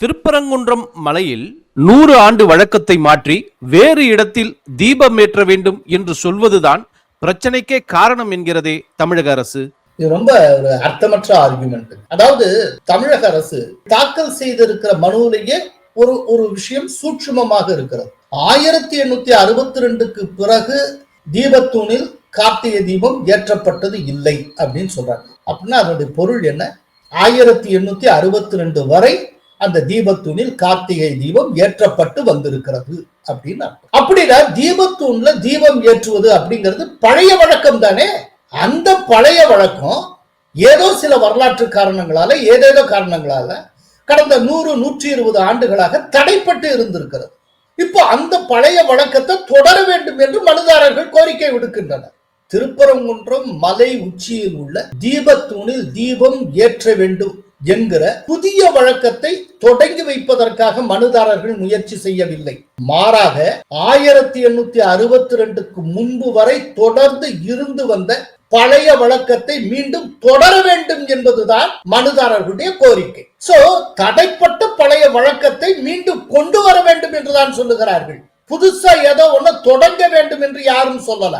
திருப்பரங்குன்றம் மலையில் நூறு ஆண்டு வழக்கத்தை மாற்றி வேறு இடத்தில் தீபம் ஏற்ற வேண்டும் என்று சொல்வதுதான் பிரச்சனைக்கே காரணம் என்கிறதே தமிழக அரசு. இது ரொம்ப ஒரு அர்த்தமற்ற ஆர்குமெண்ட் அதாவது தமிழக அரசு தாக்கல் செய்திருக்கிற மனுவிலேயே ஒரு ஒரு விஷயம் சூட்சுமமாக இருக்கிறது. ஆயிரத்தி எண்ணூத்தி அறுபத்தி ரெண்டுக்கு பிறகு தீபத்தூணில் கார்த்திகை தீபம் ஏற்றப்பட்டது இல்லை அப்படின்னு சொல்றாங்க. அப்படின்னா அதனுடைய பொருள் என்ன? ஆயிரத்தி எண்ணூத்தி அறுபத்தி ரெண்டு வரை அந்த தீபத்தூணில் கார்த்திகை தீபம் ஏற்றப்பட்டு வந்திருக்கிறது அப்படின்னு அப்படின்னா தீபத்தூண்ல தீபம் ஏற்றுவது அப்படிங்கிறது பழைய வழக்கம் தானே? அந்த பழைய வழக்கம் ஏதோ சில வரலாற்று காரணங்களால ஏதேதோ காரணங்களால கடந்த நூறு நூற்றி இருபது ஆண்டுகளாக தடைப்பட்டு இருந்திருக்கிறது. இப்போ அந்த பழைய வழக்கத்தை தொடர வேண்டும் என்று மனுதாரர்கள் கோரிக்கை விடுக்கின்றனர். திருப்பரங்குன்றம் மலை உச்சியில் உள்ள தீபத்தூணில் தீபம் ஏற்ற வேண்டும் என்கிற புதிய வழக்கத்தை தொடங்கி வைப்பதற்காக மனுதாரர்கள் முயற்சி செய்யவில்லை. மாறாக ஆயிரத்தி எண்ணூத்தி அறுபத்தி ரெண்டுக்கு முன்பு வரை தொடர்ந்து இருந்து வந்த பழைய வழக்கத்தை மீண்டும் தொடர வேண்டும் என்பதுதான் மனுதாரர்களுடைய கோரிக்கை. சோ தடைப்பட்ட பழைய வழக்கத்தை மீண்டும் கொண்டு வர வேண்டும் என்றுதான் சொல்லுகிறார்கள். புதுசா ஏதோ ஒண்ணு தொடங்க வேண்டும் என்று யாரும் சொல்லல.